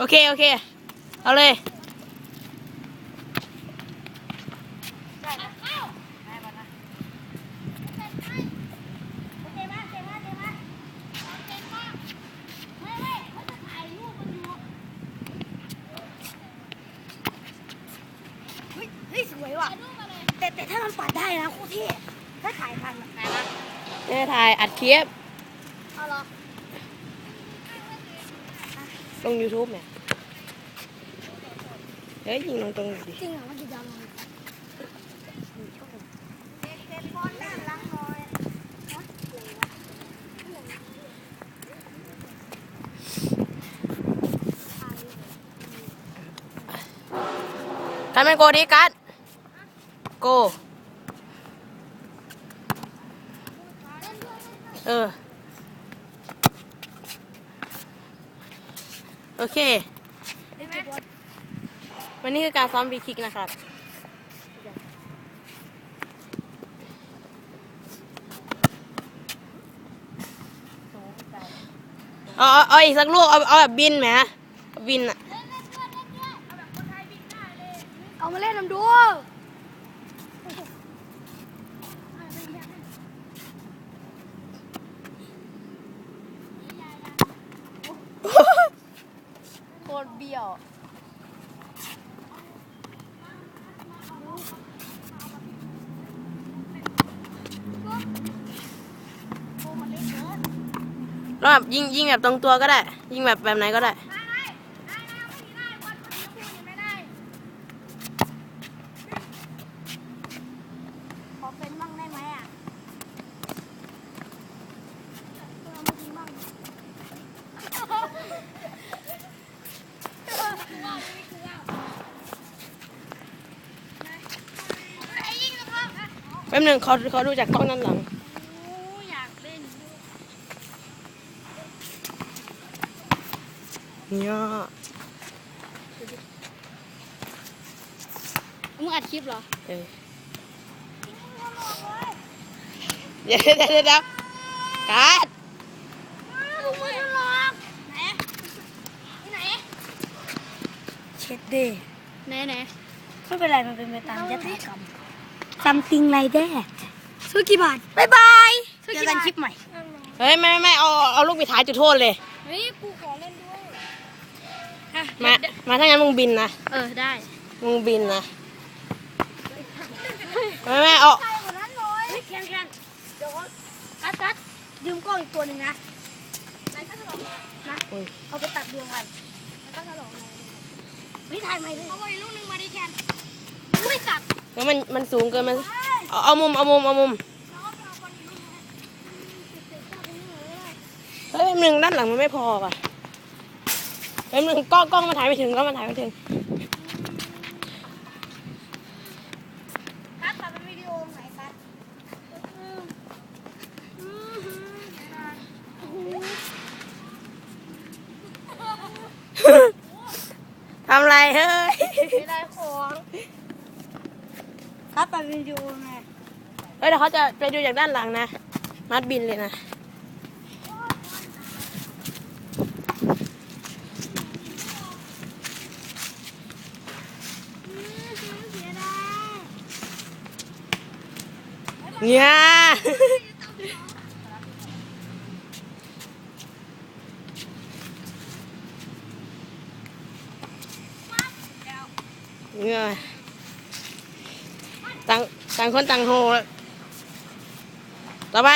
โอเค โอเค เอาเลยได้นะได้ปะนะโอเคมาเก่งมากเก่งมากเก่งมากไม่ไม่เขาจะถ่ายรูปมันอยู่เฮ้ยเฮ้ยสวยว่ะแต่แต่ถ้ามันปัดได้นะโคตรเท่ถ้าถ่ายทันอะไหนวะนี่ถ่ายอัดคลิป เอาเหรอ ลง YouTube เนี่ยเฮ้ยยิงลงตรงนี้ดิจริงเหรอว่าจะยอมลงเด็กเด็กบอลน่ารักหน่อยฮะอะไรวะกันเป็นโกดีกัดโก เออ โอเค วันนี้คือการซ้อมบีคิกนะครับ เอาเอาเอาอีกสักลูก เอาเอาแบบบินไหมเอาบินอะเอามาเล่นน้ำดู โค ตรเบี้ยวแล้วแบบยิงยิงแบบตรงตัวก็ได้ ยิงแบบแบบไหนก็ได้ ขอเป็นบ้างได้ไหมอะเอามายิงบ้างไอ้ยิงนะครับ แป๊บหนึงเขาเขาดูจากกล้องด้านหลังโอ้อยากเล่นเนี่ยมึงอัดคลิปเหรอเออเดี๋ยวเดี๋ยวเดี๋ยวเดี๋ยวกัดมึงไม่ทะเลาะไหนที่ไหนเช็ดเด้ไหนไหนไม่เป็นไรมันเป็นไปตามยถากรรม something like that ซื้อกี่บาทบ๊ายบายซื้อเจกี่อกันบาทคลิปใหม่ เฮ้ยไม่ไม่ไม่เอาเอาลูกปิดท้ายจุดโทษเลย เฮ้ยกูขอเล่นด้วยมามาถ้างั้นมึงบินนะเออได้ มึงบินนะไม่ไม่เอาใครกว่านั้นเลยเฮ้ยแคนแคนเดี๋ยวกัดกัดยืมกล้องอีกตัวหนึ่งนะไหนกัดถลอกนะอุ้ยเอาไปตัดดวงกันแล้วก็ถลอกเลยไม่ถ่ายใหม่เลยเอาไว้ลูกหนึงมาดิแคนไม่ตัด แล้วมันมันสูงเกินมันเอาเอามุมเอามุมเอามุมเฮ้ยแป๊บนึงด้านหลังมันไม่พอป่ะแป๊บนึงกล้องกล้องมันถ่ายไม่ถึงกล้องมันถ่ายไม่ถึงกัดตัดเป็นวิดีโอไหนกัดอืมทำไรเฮ้ย ไม่ได้ของ ครับเป็นวิดีโอไงเฮ้ยเดี๋ยวเขาจะไปดูจากด้านหลังนะ มัดบินเลยนะเสียดายเนี่ย เนี่ย ต่างต่างคนต่างโหต่อไป